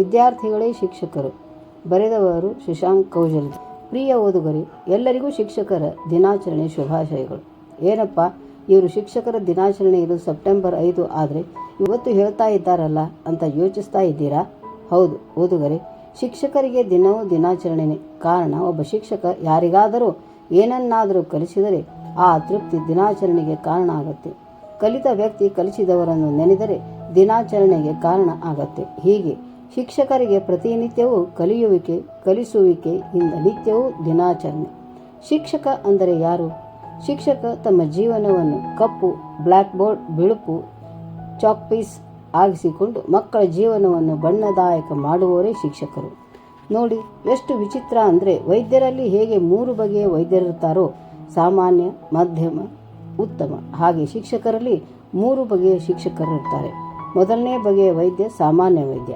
ವಿದ್ಯಾರ್ಥಿಗಳೇ ಶಿಕ್ಷಕರು. ಬರೆದವರು ಶಶಾಂಕ್ ಕೌಜಲ್ ಪ್ರಿಯ ಓದುಗರಿ, ಎಲ್ಲರಿಗೂ ಶಿಕ್ಷಕರ ದಿನಾಚರಣೆ ಶುಭಾಶಯಗಳು. ಏನಪ್ಪ, ಇವರು ಶಿಕ್ಷಕರ ದಿನಾಚರಣೆ ಇದು ಸೆಪ್ಟೆಂಬರ್ ಐದು ಆದರೆ ಇವತ್ತು ಹೇಳ್ತಾ ಇದ್ದಾರಲ್ಲ ಅಂತ ಯೋಚಿಸ್ತಾ ಇದ್ದೀರಾ? ಹೌದು ಓದುಗರೆ, ಶಿಕ್ಷಕರಿಗೆ ದಿನವೂ ದಿನಾಚರಣೆನೇ. ಕಾರಣ, ಒಬ್ಬ ಶಿಕ್ಷಕ ಯಾರಿಗಾದರೂ ಏನನ್ನಾದರೂ ಕಲಿಸಿದರೆ ಆ ತೃಪ್ತಿ ದಿನಾಚರಣೆಗೆ ಕಾರಣ ಆಗುತ್ತೆ. ಕಲಿತ ವ್ಯಕ್ತಿ ಕಲಿಸಿದವರನ್ನು ನೆನೆದರೆ ದಿನಾಚರಣೆಗೆ ಕಾರಣ ಆಗತ್ತೆ. ಹೀಗೆ ಶಿಕ್ಷಕರಿಗೆ ಪ್ರತಿನಿತ್ಯವೂ ಕಲಿಯುವಿಕೆ, ಕಲಿಸುವಿಕೆ ಇಂದ ನಿತ್ಯವೂ ದಿನಾಚರಣೆ. ಶಿಕ್ಷಕ ಅಂದರೆ ಯಾರು? ಶಿಕ್ಷಕ ತಮ್ಮ ಜೀವನವನ್ನು ಕಪ್ಪು ಬ್ಲ್ಯಾಕ್ ಬೋರ್ಡ್, ಬಿಳುಪು, ಚಾಕ್ ಪೀಸ್ ಆಗಿಸಿಕೊಂಡು ಮಕ್ಕಳ ಜೀವನವನ್ನು ಬಣ್ಣದಾಯಕ ಮಾಡುವವರೇ ಶಿಕ್ಷಕರು. ನೋಡಿ, ಎಷ್ಟು ವಿಚಿತ್ರ ಅಂದರೆ ವೈದ್ಯರಲ್ಲಿ ಹೇಗೆ ಮೂರು ಬಗೆಯ ವೈದ್ಯರಿರ್ತಾರೋ, ಸಾಮಾನ್ಯ, ಮಧ್ಯಮ, ಉತ್ತಮ. ಹಾಗೆ ಶಿಕ್ಷಕರಲ್ಲಿ ಮೂರು ಬಗೆಯ ಶಿಕ್ಷಕರಿರ್ತಾರೆ. ಮೊದಲನೇ ಬಗೆಯ ವೈದ್ಯ ಸಾಮಾನ್ಯ ವೈದ್ಯ.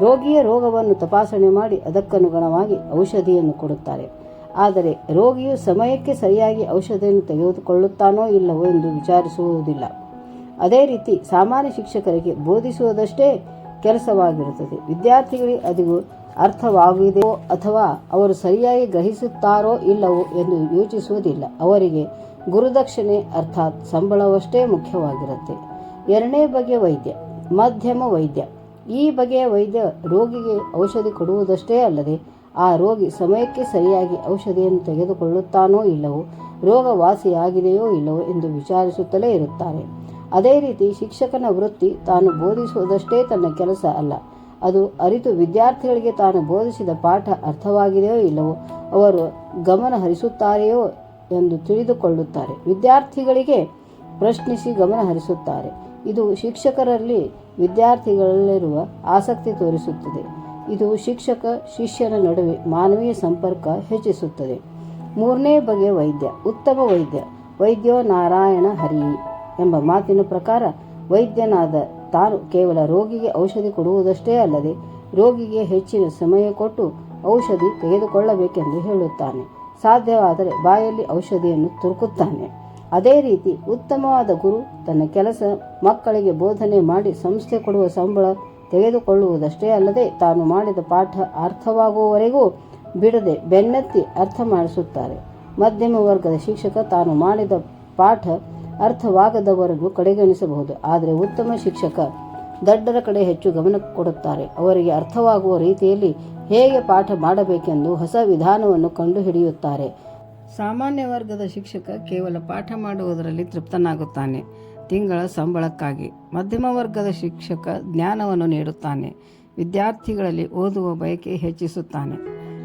ರೋಗಿಯ ರೋಗವನ್ನು ತಪಾಸಣೆ ಮಾಡಿ ಅದಕ್ಕನುಗುಣವಾಗಿ ಔಷಧಿಯನ್ನು ಕೊಡುತ್ತಾರೆ. ಆದರೆ ರೋಗಿಯು ಸಮಯಕ್ಕೆ ಸರಿಯಾಗಿ ಔಷಧಿಯನ್ನು ತೆಗೆದುಕೊಳ್ಳುತ್ತಾನೋ ಇಲ್ಲವೋ ಎಂದು ವಿಚಾರಿಸುವುದಿಲ್ಲ. ಅದೇ ರೀತಿ ಸಾಮಾನ್ಯ ಶಿಕ್ಷಕರಿಗೆ ಬೋಧಿಸುವುದಷ್ಟೇ ಕೆಲಸವಾಗಿರುತ್ತದೆ. ವಿದ್ಯಾರ್ಥಿಗಳಿಗೆ ಅದು ಅರ್ಥವಾಗಿದೆಯೋ ಅಥವಾ ಅವರು ಸರಿಯಾಗಿ ಗ್ರಹಿಸುತ್ತಾರೋ ಇಲ್ಲವೋ ಎಂದು ಯೋಚಿಸುವುದಿಲ್ಲ. ಅವರಿಗೆ ಗುರುದಕ್ಷಿಣೆ ಅರ್ಥಾತ್ ಸಂಬಳವಷ್ಟೇ ಮುಖ್ಯವಾಗಿರುತ್ತೆ. ಎರಡನೇ ಬಗೆಯ ವೈದ್ಯ, ಮಧ್ಯಮ ವೈದ್ಯ. ಈ ಬಗೆಯ ವೈದ್ಯ ರೋಗಿಗೆ ಔಷಧಿ ಕೊಡುವುದಷ್ಟೇ ಅಲ್ಲದೆ, ಆ ರೋಗಿ ಸಮಯಕ್ಕೆ ಸರಿಯಾಗಿ ಔಷಧಿಯನ್ನು ತೆಗೆದುಕೊಳ್ಳುತ್ತಾನೋ ಇಲ್ಲವೋ ರೋಗ ವಾಸಿಯಾಗಿದೆಯೋ ಇಲ್ಲವೋ ಎಂದು ವಿಚಾರಿಸುತ್ತಲೇ ಇರುತ್ತಾರೆ. ಅದೇ ರೀತಿ ಶಿಕ್ಷಕನ ವೃತ್ತಿ ತಾನು ಬೋಧಿಸುವುದಷ್ಟೇ ತನ್ನ ಕೆಲಸ ಅಲ್ಲ. ಅದು ಅರಿತು ವಿದ್ಯಾರ್ಥಿಗಳಿಗೆ ತಾನು ಬೋಧಿಸಿದ ಪಾಠ ಅರ್ಥವಾಗಿದೆಯೋ ಇಲ್ಲವೋ, ಅವರು ಗಮನ ಹರಿಸುತ್ತಾರೆಯೋ ಎಂದು ತಿಳಿದುಕೊಳ್ಳುತ್ತಾರೆ. ವಿದ್ಯಾರ್ಥಿಗಳಿಗೆ ಪ್ರಶ್ನಿಸಿ ಗಮನ ಹರಿಸುತ್ತಾರೆ. ಇದು ಶಿಕ್ಷಕರಲ್ಲಿ ವಿದ್ಯಾರ್ಥಿಗಳಲ್ಲಿರುವ ಆಸಕ್ತಿ ತೋರಿಸುತ್ತದೆ. ಇದು ಶಿಕ್ಷಕ ಶಿಷ್ಯನ ನಡುವೆ ಮಾನವೀಯ ಸಂಪರ್ಕ ಹೆಚ್ಚಿಸುತ್ತದೆ. ಮೂರನೇ ಬಗೆಯ ವೈದ್ಯ, ಉತ್ತಮ ವೈದ್ಯ, ವೈದ್ಯೋ ನಾರಾಯಣ ಹರಿ ಎಂಬ ಮಾತಿನ ಪ್ರಕಾರ ವೈದ್ಯನಾದ ತಾನು ಕೇವಲ ರೋಗಿಗೆ ಔಷಧಿ ಕೊಡುವುದಷ್ಟೇ ಅಲ್ಲದೆ ರೋಗಿಗೆ ಹೆಚ್ಚಿನ ಸಮಯ ಕೊಟ್ಟು ಔಷಧಿ ತೆಗೆದುಕೊಳ್ಳಬೇಕೆಂದು ಹೇಳುತ್ತಾನೆ. ಸಾಧ್ಯವಾದರೆ ಬಾಯಲ್ಲಿ ಔಷಧಿಯನ್ನು ತುರುಕುತ್ತಾನೆ. ಅದೇ ರೀತಿ ಉತ್ತಮವಾದ ಗುರು ತನ್ನ ಕೆಲಸ ಮಕ್ಕಳಿಗೆ ಬೋಧನೆ ಮಾಡಿ ಸಂಸ್ಥೆ ಕೊಡುವ ಸಂಬಳ ತೆಗೆದುಕೊಳ್ಳುವುದಷ್ಟೇ ಅಲ್ಲದೆ ತಾನು ಮಾಡಿದ ಪಾಠ ಅರ್ಥವಾಗುವವರೆಗೂ ಬಿಡದೆ ಬೆನ್ನತ್ತಿ ಅರ್ಥ ಮಾಡಿಸುತ್ತಾರೆ. ಮಧ್ಯಮ ವರ್ಗದ ಶಿಕ್ಷಕ ತಾನು ಮಾಡಿದ ಪಾಠ ಅರ್ಥವಾಗದವರೆಗೂ ಕಡೆಗಣಿಸಬಹುದು. ಆದರೆ ಉತ್ತಮ ಶಿಕ್ಷಕ ದಡ್ಡರ ಕಡೆ ಹೆಚ್ಚು ಗಮನ ಕೊಡುತ್ತಾರೆ. ಅವರಿಗೆ ಅರ್ಥವಾಗುವ ರೀತಿಯಲ್ಲಿ ಹೇಗೆ ಪಾಠ ಮಾಡಬೇಕೆಂದು ಹೊಸ ವಿಧಾನವನ್ನು ಕಂಡುಹಿಡಿಯುತ್ತಾರೆ. ಸಾಮಾನ್ಯ ವರ್ಗದ ಶಿಕ್ಷಕ ಕೇವಲ ಪಾಠ ಮಾಡುವುದರಲ್ಲಿ ತೃಪ್ತನಾಗುತ್ತಾನೆ. ತಿಂಗಳ ಸಂಬಳಕ್ಕಾಗಿ ಮಧ್ಯಮ ವರ್ಗದ ಶಿಕ್ಷಕ ಜ್ಞಾನವನ್ನು ನೀಡುತ್ತಾನೆ. ವಿದ್ಯಾರ್ಥಿಗಳಲ್ಲಿ ಓದುವ ಬಯಕೆ ಹೆಚ್ಚಿಸುತ್ತಾನೆ.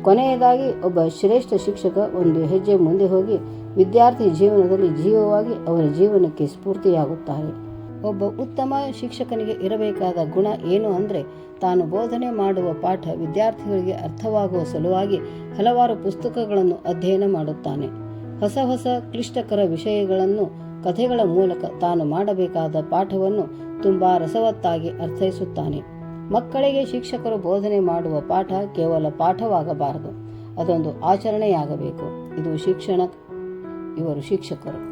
ಕೊನೆಯದಾಗಿ ಒಬ್ಬ ಶ್ರೇಷ್ಠ ಶಿಕ್ಷಕ ಒಂದು ಹೆಜ್ಜೆ ಮುಂದೆ ಹೋಗಿ ವಿದ್ಯಾರ್ಥಿ ಜೀವನದಲ್ಲಿ ಜೀವವಾಗಿ ಅವರ ಜೀವನಕ್ಕೆ ಸ್ಫೂರ್ತಿಯಾಗುತ್ತಾರೆ. ಒಬ್ಬ ಉತ್ತಮ ಶಿಕ್ಷಕನಿಗೆ ಇರಬೇಕಾದ ಗುಣ ಏನು ಅಂದರೆ ತಾನು ಬೋಧನೆ ಮಾಡುವ ಪಾಠ ವಿದ್ಯಾರ್ಥಿಗಳಿಗೆ ಅರ್ಥವಾಗುವ ಸಲುವಾಗಿ ಹಲವಾರು ಪುಸ್ತಕಗಳನ್ನು ಅಧ್ಯಯನ ಮಾಡುತ್ತಾನೆ. ಹೊಸ ಹೊಸ ಕ್ಲಿಷ್ಟಕರ ವಿಷಯಗಳನ್ನು ಕಥೆಗಳ ಮೂಲಕ ತಾನು ಮಾಡಬೇಕಾದ ಪಾಠವನ್ನು ತುಂಬ ರಸವತ್ತಾಗಿ ಅರ್ಥೈಸುತ್ತಾನೆ. ಮಕ್ಕಳಿಗೆ ಶಿಕ್ಷಕರು ಬೋಧನೆ ಮಾಡುವ ಪಾಠ ಕೇವಲ ಪಾಠವಾಗಬಾರದು. ಅದೊಂದು ಆಚರಣೆಯಾಗಬೇಕು. ಇದು ಶಿಕ್ಷಣ, ಇವರು ಶಿಕ್ಷಕರು.